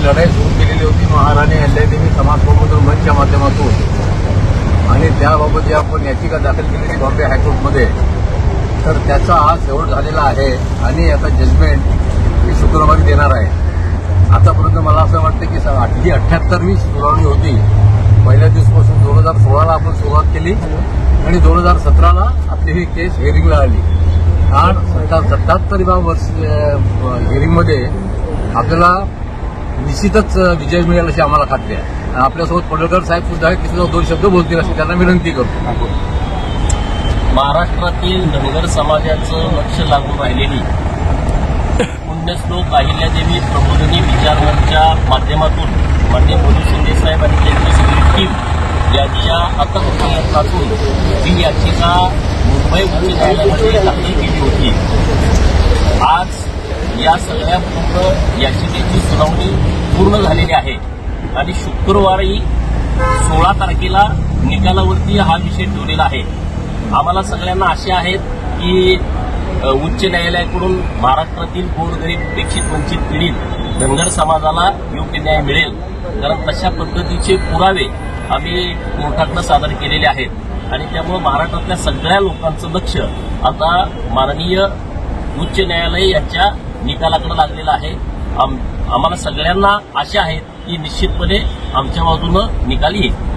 लढाई सुरू केलेली होती. महाराणी अहिल्यादेवी समाज प्रबोधन मंचच्या माध्यमातून. आणि त्याबाबत जी आपण याचिका दाखल केलेली बॉम्बे हायकोर्टमध्ये तर त्याचा आज शेवट झालेला आहे आणि याचा जजमेंट ही शुक्रवारी देणार आहे. आतापर्यंत मला असं वाटतं की स- अठ्ठ्याहत्तरवी सुनावणी होती. पहिल्या दिवसपासून दोन हजार सोळाला आपण सुरुवात केली आणि दोन हजार सतराला आपली ही केस हिअरिंगला आली. कारण सत्ता सत्याहत्तरव्या वर्ष हिअरिंगमध्ये आपल्याला निश्चितच विजय मिळेल अशी आम्हाला खात्री आहे. आणि आपल्यासोबत पडळकर साहेब सुद्धा आहेत ते सुद्धा दोन शब्द बोलतील अशी त्यांना विनंती करतो. महाराष्ट्रातील धनगर समाजाचं लक्ष लागून राहिलेली पुण्यश्लोक अहिल्यादेवी प्रबोधनी विचारवरच्या माध्यमातून मान्य मोदी शिंदे साहेब आणि त्यांची सगळी टीम यांच्या अथक प्रयत्नातून ही याचिका मुंबई उच्च न्यायालयामध्ये दाखल केली होती. आज या सगळ्या पूर्ण याचिकेची सुनावणी पूर्ण झालेली आहे. आणि शुक्रवारी सोळा तारखेला निकालावरती हा विषय ठेवलेला आहे. आम्हाला सगळ्यांना आशा आहेत की उच्च न्यायालयाकडून महाराष्ट्रातील गोरगरीब अपेक्षित वंचित पीडित धनगर समाजाला योग्य न्याय मिळेल. कारण तशा पद्धतीचे पुरावे आम्ही कोर्टातनं सादर केलेले आहेत. आणि त्यामुळे महाराष्ट्रातल्या सगळ्या लोकांचं लक्ष आता माननीय उच्च न्यायालय यांच्या निकालाकडे लागलेलं आहे. आम- आम्हाला सगळ्यांना आशा आहे की निश्चितपणे आमच्या बाजूनं निकाल येईल.